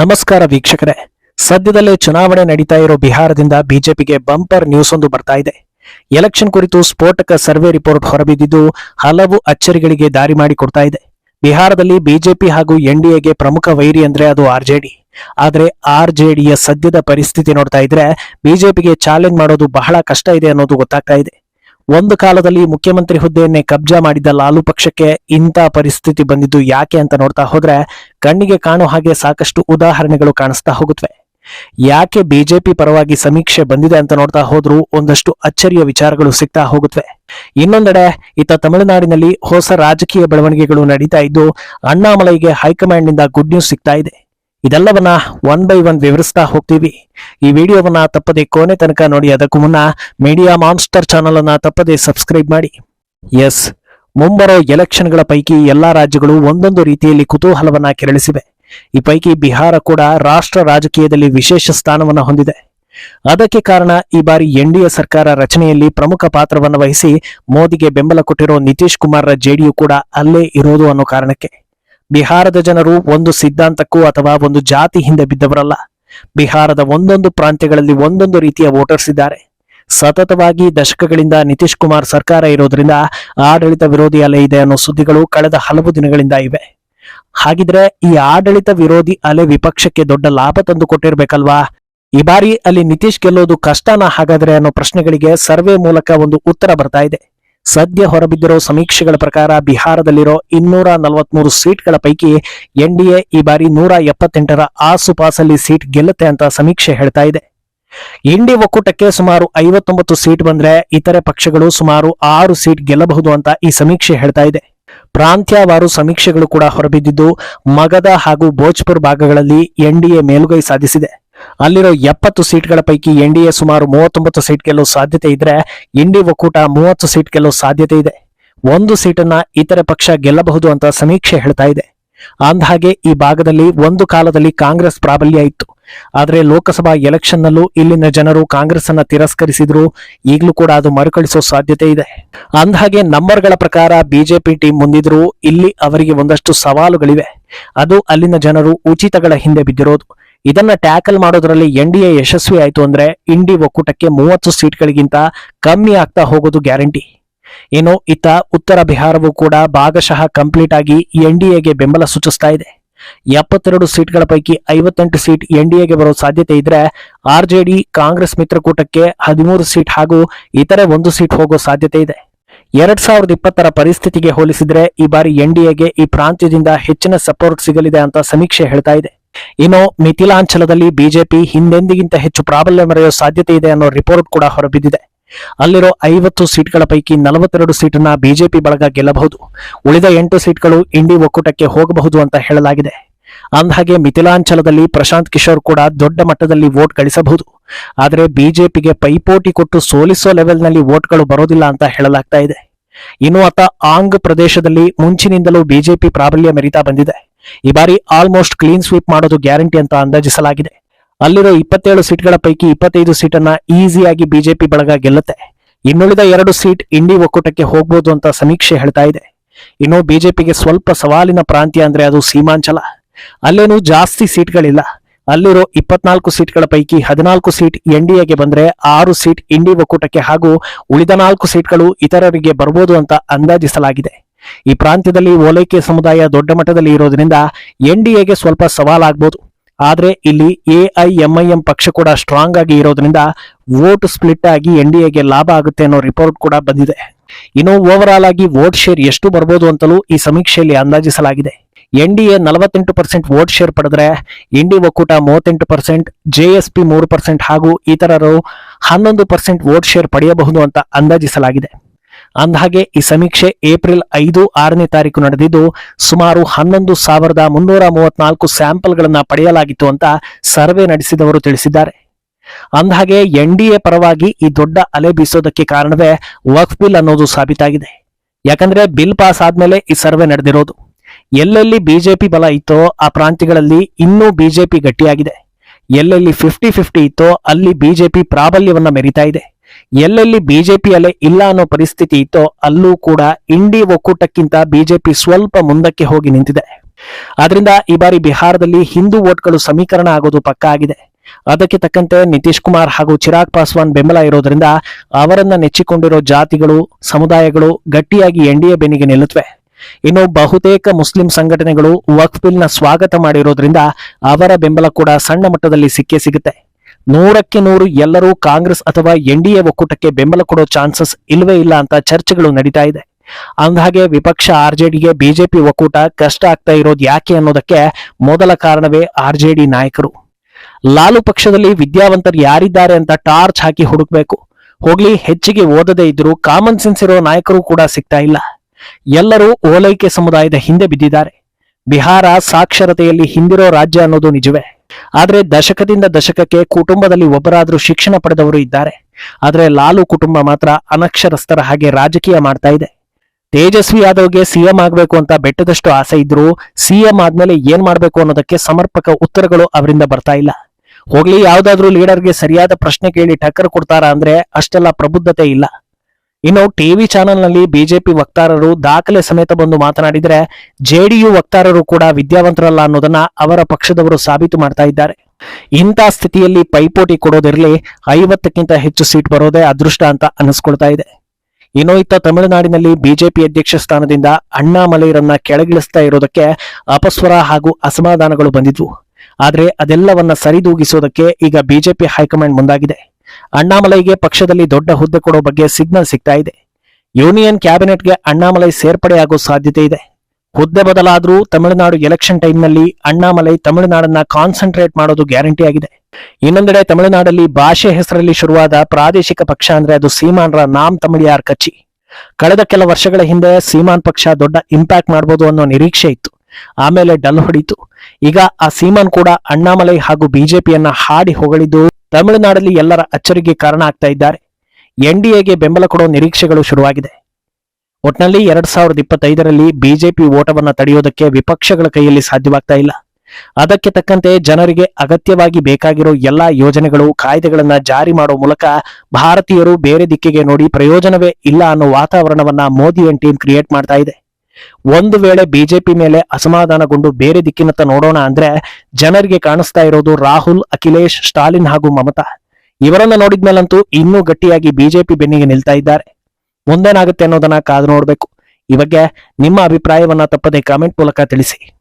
ನಮಸ್ಕಾರ ವೀಕ್ಷಕರೇ. ಸದ್ಯದಲ್ಲೇ ಚುನಾವಣೆ ನಡೀತಾ ಇರೋ ಬಿಹಾರದಿಂದ ಬಿಜೆಪಿಗೆ ಬಂಪರ್ ನ್ಯೂಸ್ ಒಂದು ಬರ್ತಾ ಇದೆ. ಎಲೆಕ್ಷನ್ ಕುರಿತು ಸ್ಫೋಟಕ ಸರ್ವೆ ರಿಪೋರ್ಟ್ ಹೊರಬಿದ್ದಿದ್ದು ಹಲವು ಅಚ್ಚರಿಗಳಿಗೆ ದಾರಿ ಮಾಡಿಕೊಡ್ತಾ ಇದೆ. ಬಿಹಾರದಲ್ಲಿ ಬಿಜೆಪಿ ಹಾಗೂ ಎನ್ಡಿಎಗೆ ಪ್ರಮುಖ ವೈರಿ ಅಂದ್ರೆ ಅದು ಆರ್ಜೆಡಿ ಆದ್ರೆ ಆರ್ಜೆಡಿಯ ಸದ್ಯದ ಪರಿಸ್ಥಿತಿ ನೋಡ್ತಾ ಇದ್ರೆ ಬಿಜೆಪಿಗೆ ಚಾಲೆಂಜ್ ಮಾಡೋದು ಬಹಳ ಕಷ್ಟ ಇದೆ ಅನ್ನೋದು ಗೊತ್ತಾಗ್ತಾ ಇದೆ. ಒಂದು ಕಾಲದಲ್ಲಿ ಮುಖ್ಯಮಂತ್ರಿ ಹುದ್ದೆಯನ್ನೇ ಕಬ್ಜಾ ಮಾಡಿದ್ದ ಲಾಲು ಪಕ್ಷಕ್ಕೆ ಇಂಥ ಪರಿಸ್ಥಿತಿ ಬಂದಿದ್ದು ಯಾಕೆ ಅಂತ ನೋಡ್ತಾ ಹೋದ್ರೆ ಕಣ್ಣಿಗೆ ಕಾಣೋ ಹಾಗೆ ಸಾಕಷ್ಟು ಉದಾಹರಣೆಗಳು ಕಾಣಿಸ್ತಾ ಹೋಗುತ್ತವೆ ಯಾಕೆ ಬಿಜೆಪಿ ಪರವಾಗಿ ಸಮೀಕ್ಷೆ ಬಂದಿದೆ ಅಂತ ನೋಡ್ತಾ ಹೋದ್ರೂ ಒಂದಷ್ಟು ಅಚ್ಚರಿಯ ವಿಚಾರಗಳು ಸಿಗ್ತಾ ಹೋಗುತ್ತವೆ ಇನ್ನೊಂದೆಡೆ, ಇತ್ತ ತಮಿಳುನಾಡಿನಲ್ಲಿ ಹೊಸ ರಾಜಕೀಯ ಬೆಳವಣಿಗೆಗಳು ನಡೀತಾ ಇದ್ದು, ಅಣ್ಣಾಮಲೈಗೆ ಹೈಕಮಾಂಡ್ನಿಂದ ಗುಡ್ ನ್ಯೂಸ್ ಸಿಗ್ತಾ ಇದೆ. ಇದೆಲ್ಲವನ್ನ ಒನ್ ಬೈ ಒನ್ ವಿವರಿಸ್ತಾ ಹೋಗ್ತೀವಿ. ಈ ವಿಡಿಯೋವನ್ನ ತಪ್ಪದೆ ಕೊನೆ ತನಕ ನೋಡಿ, ಅದಕ್ಕೂ ಮುನ್ನ ಮೀಡಿಯಾ ಮಾನ್ಸ್ಟರ್ ಚಾನಲ್ ಅನ್ನ ತಪ್ಪದೆ ಸಬ್ಸ್ಕ್ರೈಬ್ ಮಾಡಿ. ಎಸ್ ಮುಂಬರೋ ಎಲೆಕ್ಷನ್ಗಳ ಪೈಕಿ ಎಲ್ಲಾ ರಾಜ್ಯಗಳು ಒಂದೊಂದು ರೀತಿಯಲ್ಲಿ ಕುತೂಹಲವನ್ನ ಕೆರಳಿಸಿವೆ. ಈ ಪೈಕಿ ಬಿಹಾರ ಕೂಡ ರಾಷ್ಟ್ರ ರಾಜಕೀಯದಲ್ಲಿ ವಿಶೇಷ ಸ್ಥಾನವನ್ನ ಹೊಂದಿದೆ. ಅದಕ್ಕೆ ಕಾರಣ ಈ ಬಾರಿ ಎನ್ಡಿಎ ಸರ್ಕಾರ ರಚನೆಯಲ್ಲಿ ಪ್ರಮುಖ ಪಾತ್ರವನ್ನು ವಹಿಸಿ ಮೋದಿಗೆ ಬೆಂಬಲ ಕೊಟ್ಟಿರೋ ನಿತೀಶ್ ಕುಮಾರ್ರ ಜೆಡಿಯು ಕೂಡ ಅಲ್ಲೇ ಇರೋದು ಅನ್ನೋ ಕಾರಣಕ್ಕೆ. ಬಿಹಾರದ ಜನರು ಒಂದು ಸಿದ್ಧಾಂತಕ್ಕೂ ಅಥವಾ ಒಂದು ಜಾತಿ ಹಿಂದೆ ಬಿದ್ದವರಲ್ಲ. ಬಿಹಾರದ ಒಂದೊಂದು ಪ್ರಾಂತ್ಯಗಳಲ್ಲಿ ಒಂದೊಂದು ರೀತಿಯ ವೋಟರ್ಸ್ ಇದ್ದಾರೆ. ಸತತವಾಗಿ ದಶಕಗಳಿಂದ ನಿತೀಶ್ ಕುಮಾರ್ ಸರ್ಕಾರ ಇರೋದ್ರಿಂದ ಆಡಳಿತ ವಿರೋಧಿ ಅಲೆ ಇದೆ ಅನ್ನೋ ಸುದ್ದಿಗಳು ಕಳೆದ ಹಲವು ದಿನಗಳಿಂದ ಇವೆ. ಹಾಗಿದ್ರೆ ಈ ಆಡಳಿತ ವಿರೋಧಿ ಅಲೆ ವಿಪಕ್ಷಕ್ಕೆ ದೊಡ್ಡ ಲಾಭ ತಂದು ಕೊಟ್ಟಿರ್ಬೇಕಲ್ವಾ? ಈ ಬಾರಿ ಅಲ್ಲಿ ನಿತೀಶ್ ಗೆಲ್ಲೋದು ಕಷ್ಟನಾ ಹಾಗಾದ್ರೆ ಅನ್ನೋ ಪ್ರಶ್ನೆಗಳಿಗೆ ಸರ್ವೆ ಮೂಲಕ ಒಂದು ಉತ್ತರ ಬರ್ತಾ ಇದೆ. ಸದ್ಯ ಹೊರಬಿದ್ದಿರೋ ಸಮೀಕ್ಷೆಗಳ ಪ್ರಕಾರ ಬಿಹಾರದಲ್ಲಿರೋ ಇನ್ನೂರ ನಲವತ್ಮೂರು ಸೀಟ್ಗಳ ಪೈಕಿ ಎನ್ಡಿಎ ಈ ಬಾರಿ ನೂರ ಎಪ್ಪತ್ತೆಂಟರ ಆಸುಪಾಸಲ್ಲಿ ಸೀಟ್ ಗೆಲ್ಲುತ್ತೆ ಅಂತ ಸಮೀಕ್ಷೆ ಹೇಳ್ತಾ ಇದೆ. ಇಂಡಿ ಒಕ್ಕೂಟಕ್ಕೆ ಸುಮಾರು ಐವತ್ತೊಂಬತ್ತು ಸೀಟ್ ಬಂದ್ರೆ ಇತರೆ ಪಕ್ಷಗಳು ಸುಮಾರು ಆರು ಸೀಟ್ ಗೆಲ್ಲಬಹುದು ಅಂತ ಈ ಸಮೀಕ್ಷೆ ಹೇಳ್ತಾ ಇದೆ. ಪ್ರಾಂತ್ಯವಾರು ಸಮೀಕ್ಷೆಗಳು ಕೂಡ ಹೊರಬಿದ್ದಿದ್ದು ಮಗದ ಹಾಗೂ ಭೋಜ್ಪುರ್ ಭಾಗಗಳಲ್ಲಿ ಎನ್ಡಿಎ ಮೇಲುಗೈ ಸಾಧಿಸಿದೆ. ಅಲ್ಲಿರೋ ಎಪ್ಪತ್ತು ಸೀಟ್ಗಳ ಪೈಕಿ ಎನ್ ಡಿ ಎ ಸುಮಾರು ಮೂವತ್ತೊಂಬತ್ತು ಸೀಟ್ ಗೆಲ್ಲೋ ಸಾಧ್ಯತೆ ಇದ್ರೆ ಇಂಡಿ ಒಕ್ಕೂಟ ಮೂವತ್ತು ಸೀಟ್ ಗೆಲ್ಲೋ ಸಾಧ್ಯತೆ ಇದೆ. ಒಂದು ಸೀಟನ್ನ ಇತರೆ ಪಕ್ಷ ಗೆಲ್ಲಬಹುದು ಅಂತ ಸಮೀಕ್ಷೆ ಹೇಳ್ತಾ ಇದೆ. ಅಂದಹಾಗೆ ಈ ಭಾಗದಲ್ಲಿ ಒಂದು ಕಾಲದಲ್ಲಿ ಕಾಂಗ್ರೆಸ್ ಪ್ರಾಬಲ್ಯ ಇತ್ತು. ಆದ್ರೆ ಲೋಕಸಭಾ ಎಲೆಕ್ಷನ್ ನಲ್ಲೂ ಇಲ್ಲಿನ ಜನರು ಕಾಂಗ್ರೆಸ್ ಅನ್ನ ತಿರಸ್ಕರಿಸಿದ್ರು. ಈಗಲೂ ಕೂಡ ಅದು ಮರುಕಳಿಸೋ ಸಾಧ್ಯತೆ ಇದೆ. ಅಂದಹಾಗೆ ನಂಬರ್ಗಳ ಪ್ರಕಾರ ಬಿಜೆಪಿ ಟೀಮ್ ಮುಂದಿದ್ರು. ಇಲ್ಲಿ ಅವರಿಗೆ ಒಂದಷ್ಟು ಸವಾಲುಗಳಿವೆ. ಅದು ಅಲ್ಲಿನ ಜನರು ಉಚಿತಗಳ ಹಿಂದೆ ಬಿದ್ದಿರೋದು. ಇದನ್ನ ಟ್ಯಾಕಲ್ ಮಾಡೋದ್ರಲ್ಲಿ ಎ ಯಶಸ್ವಿ ಆಯ್ತು ಅಂದ್ರೆ ಇಂಡಿ ಒಕ್ಕೂಟಕ್ಕೆ ಮೂವತ್ತು ಸೀಟ್ಗಳಿಗಿಂತ ಕಮ್ಮಿ ಆಗ್ತಾ ಹೋಗೋದು ಗ್ಯಾರಂಟಿ ಏನು ಇತ್ತ ಉತ್ತರ ಬಿಹಾರವು ಕೂಡ ಭಾಗಶಃ ಕಂಪ್ಲೀಟ್ ಆಗಿ ಎಗೆ ಬೆಂಬಲ ಸೂಚಿಸ್ತಾ ಇದೆ. ಎಪ್ಪತ್ತೆರಡು ಸೀಟ್ಗಳ ಪೈಕಿ ಐವತ್ತೆಂಟು ಸೀಟ್ ಎನ್ ಡಿ ಎಗೆ ಬರೋ ಸಾಧ್ಯತೆ ಇದ್ರೆ ಡಿ ಕಾಂಗ್ರೆಸ್ ಮಿತ್ರಕೂಟಕ್ಕೆ ಹದಿಮೂರು ಸೀಟ್ ಹಾಗೂ ಇತರೆ ಒಂದು ಸೀಟ್ ಹೋಗೋ ಸಾಧ್ಯತೆ ಇದೆ. ಎರಡ್ ಸಾವಿರದ ಇಪ್ಪತ್ತರ ಪರಿಸ್ಥಿತಿಗೆ ಹೋಲಿಸಿದ್ರೆ ಈ ಬಾರಿ ಎನ್ ಡಿ ಎಗೆ ಈ ಪ್ರಾಂತ್ಯದಿಂದ ಹೆಚ್ಚಿನ ಸಪೋರ್ಟ್ ಸಿಗಲಿದೆ ಅಂತ ಸಮೀಕ್ಷೆ ಹೇಳ್ತಾ ಇದೆ. ಇನ್ನು ಮಿಥಿಲಾಂಚಲದಲ್ಲಿ ಬಿಜೆಪಿ ಹಿಂದೆಂದಿಗಿಂತ ಹೆಚ್ಚು ಪ್ರಾಬಲ್ಯ ಮೆರೆಯುವ ಸಾಧ್ಯತೆ ಇದೆ ಅನ್ನೋ ರಿಪೋರ್ಟ್ ಕೂಡ ಹೊರಬಿದ್ದಿದೆ. ಅಲ್ಲಿರೋ ಐವತ್ತು ಸೀಟ್ಗಳ ಪೈಕಿ ನಲವತ್ತೆರಡು ಸೀಟನ್ನ ಬಿಜೆಪಿ ಬಳಗ ಗೆಲ್ಲಬಹುದು. ಉಳಿದ ಎಂಟು ಸೀಟ್ಗಳು ಇಂಡಿ ಒಕ್ಕೂಟಕ್ಕೆ ಹೋಗಬಹುದು ಅಂತ ಹೇಳಲಾಗಿದೆ. ಅಂದಹಾಗೆ ಮಿಥಿಲಾಂಚಲದಲ್ಲಿ ಪ್ರಶಾಂತ್ ಕಿಶೋರ್ ಕೂಡ ದೊಡ್ಡ ಮಟ್ಟದಲ್ಲಿ ವೋಟ್ ಗಳಿಸಬಹುದು. ಆದರೆ ಬಿಜೆಪಿಗೆ ಪೈಪೋಟಿ ಕೊಟ್ಟು ಸೋಲಿಸೋ ಲೆವೆಲ್ನಲ್ಲಿ ವೋಟ್ಗಳು ಬರೋದಿಲ್ಲ ಅಂತ ಹೇಳಲಾಗ್ತಾ ಇದೆ. ಇನ್ನು ಆತ ಆಂಗ್ ಪ್ರದೇಶದಲ್ಲಿ ಮುಂಚಿನಿಂದಲೂ ಬಿಜೆಪಿ ಪ್ರಾಬಲ್ಯ ಮೆರಿತಾ ಬಂದಿದೆ. ಈ ಬಾರಿ ಆಲ್ಮೋಸ್ಟ್ ಕ್ಲೀನ್ ಸ್ವೀಪ್ ಮಾಡೋದು ಗ್ಯಾರಂಟಿ ಅಂತ ಅಂದಾಜಿಸಲಾಗಿದೆ. ಅಲ್ಲಿರೋ ಇಪ್ಪತ್ತೇಳು ಸೀಟ್ಗಳ ಪೈಕಿ ಇಪ್ಪತ್ತೈದು ಸೀಟನ್ನ ಈಸಿಯಾಗಿ ಬಿಜೆಪಿ ಬಳಗ ಗೆಲ್ಲುತ್ತೆ. ಇನ್ನುಳಿದ ಎರಡು ಸೀಟ್ ಇಂಡಿ ಒಕ್ಕೂಟಕ್ಕೆ ಹೋಗ್ಬೋದು ಅಂತ ಸಮೀಕ್ಷೆ ಹೇಳ್ತಾ ಇದೆ. ಇನ್ನು ಬಿಜೆಪಿಗೆ ಸ್ವಲ್ಪ ಸವಾಲಿನ ಪ್ರಾಂತ್ಯ ಅಂದ್ರೆ ಅದು ಸೀಮಾಂಚಲ. ಅಲ್ಲೇನು ಜಾಸ್ತಿ ಸೀಟ್ಗಳಿಲ್ಲ. ಅಲ್ಲಿರೋ ಇಪ್ಪತ್ನಾಲ್ಕು ಸೀಟ್ಗಳ ಪೈಕಿ ಹದಿನಾಲ್ಕು ಸೀಟ್ ಎನ್ಡಿಎಗೆ ಬಂದ್ರೆ ಆರು ಸೀಟ್ ಇಂಡಿ ಒಕ್ಕೂಟಕ್ಕೆ ಹಾಗೂ ಉಳಿದ ನಾಲ್ಕು ಸೀಟ್ಗಳು ಇತರರಿಗೆ ಬರಬಹುದು ಅಂತ ಅಂದಾಜಿಸಲಾಗಿದೆ. ಈ ಪ್ರಾಂತ್ಯದಲ್ಲಿ ಓಲೈಕೆ ಸಮುದಾಯ ದೊಡ್ಡ ಮಟ್ಟದಲ್ಲಿ ಇರೋದ್ರಿಂದ ಎನ್ಡಿಎಗೆ ಸ್ವಲ್ಪ ಸವಾಲಾಗಬಹುದು ಆದರೆ ಇಲ್ಲಿ ಎಐಎಂಐಎಂ ಪಕ್ಷ ಕೂಡ ಸ್ಟ್ರಾಂಗ್ ಆಗಿ ಇರೋದ್ರಿಂದ ವೋಟ್ ಸ್ಪ್ಲಿಟ್ ಆಗಿ ಎನ್ಡಿಎಗೆ ಲಾಭ ಆಗುತ್ತೆ ಅನ್ನೋ ರಿಪೋರ್ಟ್ ಕೂಡ ಬಂದಿದೆ. ಇನ್ನು ಓವರ್ ಆಲ್ ಆಗಿ ವೋಟ್ ಶೇರ್ ಎಷ್ಟು ಬರ್ಬೋದು ಅಂತಲೂ ಈ ಸಮೀಕ್ಷೆಯಲ್ಲಿ ಅಂದಾಜಿಸಲಾಗಿದೆ. ಎನ್ಡಿಎ ನಲವತ್ತೆಂಟು ಪರ್ಸೆಂಟ್ ವೋಟ್ ಶೇರ್ ಪಡೆದ್ರೆ ಇಂಡಿ ಒಕ್ಕೂಟ ಮೂವತ್ತೆಂಟು ಪರ್ಸೆಂಟ್ ಜೆಎಸ್ಪಿ ಮೂರು ಪರ್ಸೆಂಟ್ ಹಾಗೂ ಇತರರು ಹನ್ನೊಂದು ಪರ್ಸೆಂಟ್ ವೋಟ್ ಶೇರ್ ಪಡೆಯಬಹುದು ಅಂತ ಅಂದಾಜಿಸಲಾಗಿದೆ. ಅಂದಹಾಗೆ, ಈ ಸಮೀಕ್ಷೆ ಏಪ್ರಿಲ್ ಐದು ಆರನೇ ತಾರೀಕು ನಡೆದಿದ್ದು, ಸುಮಾರು ಹನ್ನೊಂದು ಸಾವಿರದ ಮುನ್ನೂರ ಮೂವತ್ನಾಲ್ಕು ಸ್ಯಾಂಪಲ್ಗಳನ್ನ ಪಡೆಯಲಾಗಿತ್ತು ಅಂತ ಸರ್ವೆ ನಡೆಸಿದವರು ತಿಳಿಸಿದ್ದಾರೆ. ಅಂದಹಾಗೆ ಎ ಪರವಾಗಿ ಈ ದೊಡ್ಡ ಅಲೆ ಬೀಸೋದಕ್ಕೆ ಕಾರಣವೇ ವಕ್ಫ್ ಬಿಲ್ ಅನ್ನೋದು ಸಾಬೀತಾಗಿದೆ. ಯಾಕಂದ್ರೆ, ಬಿಲ್ ಪಾಸ್ ಆದ್ಮೇಲೆ ಈ ಸರ್ವೆ ನಡೆದಿರೋದು. ಎಲ್ಲೆಲ್ಲಿ ಬಿಜೆಪಿ ಬಲ ಇತ್ತೋ ಆ ಪ್ರಾಂತ್ಯಗಳಲ್ಲಿ ಇನ್ನೂ ಬಿಜೆಪಿ ಗಟ್ಟಿಯಾಗಿದೆ. ಎಲ್ಲೆಲ್ಲಿ ಫಿಫ್ಟಿ ಫಿಫ್ಟಿ ಇತ್ತೋ ಅಲ್ಲಿ ಬಿಜೆಪಿ ಪ್ರಾಬಲ್ಯವನ್ನ ಮೆರಿತಾ ಇದೆ. ಎಲ್ಲೆಲ್ಲಿ ಬಿಜೆಪಿ ಅಲೆ ಇಲ್ಲ ಅನ್ನೋ ಪರಿಸ್ಥಿತಿ ಇತ್ತೋ ಅಲ್ಲೂ ಕೂಡ ಇಂಡಿ ಒಕ್ಕೂಟಕ್ಕಿಂತ ಬಿಜೆಪಿ ಸ್ವಲ್ಪ ಮುಂದಕ್ಕೆ ಹೋಗಿ ನಿಂತಿದೆ. ಆದ್ರಿಂದ ಈ ಬಾರಿ ಬಿಹಾರದಲ್ಲಿ ಹಿಂದೂ ಓಟ್ಗಳು ಸಮೀಕರಣ ಆಗೋದು ಪಕ್ಕಾ ಆಗಿದೆ. ಅದಕ್ಕೆ ತಕ್ಕಂತೆ ನಿತೀಶ್ ಕುಮಾರ್ ಹಾಗೂ ಚಿರಾಗ್ ಪಾಸ್ವಾನ್ ಬೆಂಬಲ ಇರೋದ್ರಿಂದ ಅವರನ್ನ ನೆಚ್ಚಿಕೊಂಡಿರೋ ಜಾತಿಗಳು, ಸಮುದಾಯಗಳು ಗಟ್ಟಿಯಾಗಿ ಎನ್ಡಿಎ ಬೆನ್ನಿಗೆ ನಿಲ್ಲುತ್ತವೆ ಇನ್ನು ಬಹುತೇಕ ಮುಸ್ಲಿಂ ಸಂಘಟನೆಗಳು ವಕ್ಫ್ ಬಿಲ್ನ ಸ್ವಾಗತ ಮಾಡಿರೋದ್ರಿಂದ ಅವರ ಬೆಂಬಲ ಕೂಡ ಸಣ್ಣ ಮಟ್ಟದಲ್ಲಿ ಸಿಕ್ಕೇ ಸಿಗುತ್ತೆ. ನೂರಕ್ಕೆ ನೂರು ಎಲ್ಲರೂ ಕಾಂಗ್ರೆಸ್ ಅಥವಾ ಎನ್ಡಿಎ ಒಕ್ಕೂಟಕ್ಕೆ ಬೆಂಬಲ ಕೊಡೋ ಚಾನ್ಸಸ್ ಇಲ್ವೇ ಇಲ್ಲ ಅಂತ ಚರ್ಚೆಗಳು ನಡೀತಾ ಇದೆ. ಅಂದಹಾಗೆ ವಿಪಕ್ಷ ಆರ್ಜೆಡಿಗೆ ಬಿಜೆಪಿ ಒಕ್ಕೂಟ ಕಷ್ಟ ಆಗ್ತಾ ಇರೋದು ಯಾಕೆ ಅನ್ನೋದಕ್ಕೆ ಮೊದಲ ಕಾರಣವೇ ಆರ್ಜೆಡಿ ನಾಯಕರು. ಲಾಲು ಪಕ್ಷದಲ್ಲಿ ವಿದ್ಯಾವಂತರು ಯಾರಿದ್ದಾರೆ ಅಂತ ಟಾರ್ಚ್ ಹಾಕಿ ಹುಡುಕ್ಬೇಕು. ಹೋಗ್ಲಿ, ಹೆಚ್ಚಿಗೆ ಓದದೇ ಇದ್ರು ಕಾಮನ್ ಸೆನ್ಸ್ ಇರೋ ನಾಯಕರು ಕೂಡ ಸಿಗ್ತಾ ಇಲ್ಲ. ಎಲ್ಲರೂ ಓಲೈಕೆ ಸಮುದಾಯದ ಹಿಂದೆ ಬಿದ್ದಿದ್ದಾರೆ. ಬಿಹಾರ ಸಾಕ್ಷರತೆಯಲ್ಲಿ ಹಿಂದಿರೋ ರಾಜ್ಯ ಅನ್ನೋದು ನಿಜವೇ. ಆದ್ರೆ ದಶಕದಿಂದ ದಶಕಕ್ಕೆ ಕುಟುಂಬದಲ್ಲಿ ಒಬ್ಬರಾದರೂ ಶಿಕ್ಷಣ ಪಡೆದವರು ಇದ್ದಾರೆ. ಆದರೆ ಲಾಲು ಕುಟುಂಬ ಮಾತ್ರ ಅನಕ್ಷರಸ್ಥರ ಹಾಗೆ ರಾಜಕೀಯ ಮಾಡ್ತಾ ಇದೆ. ತೇಜಸ್ವಿ ಯಾದವ್ಗೆ ಸಿಎಂ ಆಗಬೇಕು ಅಂತ ಬೆಟ್ಟದಷ್ಟು ಆಸೆ ಇದ್ರೂ ಸಿಎಂ ಆದ್ಮೇಲೆ ಏನ್ ಮಾಡಬೇಕು ಅನ್ನೋದಕ್ಕೆ ಸಮರ್ಪಕ ಉತ್ತರಗಳು ಅವರಿಂದ ಬರ್ತಾ ಇಲ್ಲ. ಹೋಗ್ಲಿ, ಯಾವ್ದಾದ್ರೂ ಲೀಡರ್ಗೆ ಸರಿಯಾದ ಪ್ರಶ್ನೆ ಕೇಳಿ ಟಕ್ಕರ್ ಕೊಡ್ತಾರಾ ಅಂದ್ರೆ ಅಷ್ಟೆಲ್ಲ ಪ್ರಬುದ್ಧತೆ ಇಲ್ಲ. ಇನ್ನು ಟಿವಿ ಚಾನೆಲ್ನಲ್ಲಿ ಬಿಜೆಪಿ ವಕ್ತಾರರು ದಾಖಲೆ ಸಮೇತ ಬಂದು ಮಾತನಾಡಿದ್ರೆ ಜೆಡಿಯು ವಕ್ತಾರರು ಕೂಡ ವಿದ್ಯಾವಂತರಲ್ಲ ಅನ್ನೋದನ್ನ ಅವರ ಪಕ್ಷದವರು ಸಾಬೀತು ಮಾಡ್ತಾ ಇದ್ದಾರೆ. ಇಂಥ ಸ್ಥಿತಿಯಲ್ಲಿ ಪೈಪೋಟಿ ಕೊಡೋದಿರಲಿ ಐವತ್ತಕ್ಕಿಂತ ಹೆಚ್ಚು ಸೀಟ್ ಬರೋದೇ ಅದೃಷ್ಟ ಅಂತ ಅನಿಸ್ಕೊಳ್ತಾ ಇದೆ. ಇನ್ನು ಇತ್ತ ತಮಿಳುನಾಡಿನಲ್ಲಿ ಬಿಜೆಪಿ ಅಧ್ಯಕ್ಷ ಸ್ಥಾನದಿಂದ ಅಣ್ಣಾಮಲೈರನ್ನ ಕೆಳಗಿಳಿಸ್ತಾ ಇರೋದಕ್ಕೆ ಅಪಸ್ವರ ಹಾಗೂ ಅಸಮಾಧಾನಗಳು ಬಂದಿದ್ವು. ಆದ್ರೆ ಅದೆಲ್ಲವನ್ನ ಸರಿದೂಗಿಸೋದಕ್ಕೆ ಈಗ ಬಿಜೆಪಿ ಹೈಕಮಾಂಡ್ ಮುಂದಾಗಿದೆ. ಅಣ್ಣಾಮಲೈಗೆ ಪಕ್ಷದಲ್ಲಿ ದೊಡ್ಡ ಹುದ್ದೆ ಕೊಡೋ ಬಗ್ಗೆ ಸಿಗ್ನಲ್ ಸಿಗ್ತಾ ಇದೆ. ಯೂನಿಯನ್ ಕ್ಯಾಬಿನೆಟ್ಗೆ ಅಣ್ಣಾಮಲೈ ಸೇರ್ಪಡೆಯಾಗೋ ಸಾಧ್ಯತೆ ಇದೆ. ಹುದ್ದೆ ಬದಲಾದರೂ ತಮಿಳುನಾಡು ಎಲೆಕ್ಷನ್ ಟೈಮ್ನಲ್ಲಿ ಅಣ್ಣಾಮಲೈ ತಮಿಳುನಾಡನ್ನ ಕಾನ್ಸಂಟ್ರೇಟ್ ಮಾಡೋದು ಗ್ಯಾರಂಟಿ ಆಗಿದೆ. ಇನ್ನೊಂದೆಡೆ ತಮಿಳುನಾಡಲ್ಲಿ ಭಾಷೆ ಹೆಸರಲ್ಲಿ ಶುರುವಾದ ಪ್ರಾದೇಶಿಕ ಪಕ್ಷ ಅಂದ್ರೆ ಅದು ಸೀಮಾನ್ರ ನಾಮ್ ತಮಿಳಿಯಾರ್ ಕಚ್ಚಿ. ಕಳೆದ ಕೆಲ ವರ್ಷಗಳ ಹಿಂದೆ ಸೀಮಾನ್ ಪಕ್ಷ ದೊಡ್ಡ ಇಂಪ್ಯಾಕ್ಟ್ ಮಾಡಬಹುದು ಅನ್ನೋ ನಿರೀಕ್ಷೆ ಇತ್ತು. ಆಮೇಲೆ ಡಲ್ ಹೊಡಿತು. ಈಗ ಆ ಸೀಮಾನ್ ಕೂಡ ಅಣ್ಣಾಮಲೈ ಹಾಗೂ ಬಿಜೆಪಿಯನ್ನ ಹಾಡಿ ಹೊಗಳಿದ್ದು ತಮಿಳುನಾಡಲ್ಲಿ ಎಲ್ಲರ ಅಚ್ಚರಿಗೆ ಕಾರಣ ಆಗ್ತಾ ಇದ್ದಾರೆ. ಎನ್ಡಿಎಗೆ ಬೆಂಬಲ ಕೊಡೋ ನಿರೀಕ್ಷೆಗಳು ಶುರುವಾಗಿದೆ. ಒಟ್ನಲ್ಲಿ ಎರಡ್ ಸಾವಿರದ ಇಪ್ಪತ್ತೈದರಲ್ಲಿ ಬಿಜೆಪಿ ಓಟವನ್ನು ತಡೆಯೋದಕ್ಕೆ ವಿಪಕ್ಷಗಳ ಕೈಯಲ್ಲಿ ಸಾಧ್ಯವಾಗ್ತಾ ಇಲ್ಲ. ಅದಕ್ಕೆ ತಕ್ಕಂತೆ ಜನರಿಗೆ ಅಗತ್ಯವಾಗಿ ಬೇಕಾಗಿರೋ ಎಲ್ಲಾ ಯೋಜನೆಗಳು, ಕಾಯ್ದೆಗಳನ್ನ ಜಾರಿ ಮಾಡೋ ಮೂಲಕ ಭಾರತೀಯರು ಬೇರೆ ದಿಕ್ಕಿಗೆ ನೋಡಿ ಪ್ರಯೋಜನವೇ ಇಲ್ಲ ಅನ್ನೋ ವಾತಾವರಣವನ್ನ ಮೋದಿ ಅಂಡ್ ಟೀಮ್ ಕ್ರಿಯೇಟ್ ಮಾಡ್ತಾ ಇದೆ. ಒಂದು ವೇಳೆ ಬಿಜೆಪಿ ಮೇಲೆ ಅಸಮಾಧಾನಗೊಂಡು ಬೇರೆ ದಿಕ್ಕಿನತ್ತ ನೋಡೋಣ ಅಂದ್ರೆ ಜನರಿಗೆ ಕಾಣಿಸ್ತಾ ಇರೋದು ರಾಹುಲ್, ಅಖಿಲೇಶ್, ಸ್ಟಾಲಿನ್ ಹಾಗೂ ಮಮತಾ. ಇವರನ್ನ ನೋಡಿದ್ಮೇಲಂತೂ ಇನ್ನೂ ಗಟ್ಟಿಯಾಗಿ ಬಿಜೆಪಿ ಬೆನ್ನಿಗೆ ನಿಲ್ತಾ ಇದ್ದಾರೆ. ಮುಂದೇನಾಗುತ್ತೆ ಅನ್ನೋದನ್ನ ಕಾದು ನೋಡ್ಬೇಕು. ಈ ಬಗ್ಗೆ ನಿಮ್ಮ ಅಭಿಪ್ರಾಯವನ್ನ ತಪ್ಪದೆ ಕಾಮೆಂಟ್ ಮೂಲಕ ತಿಳಿಸಿ.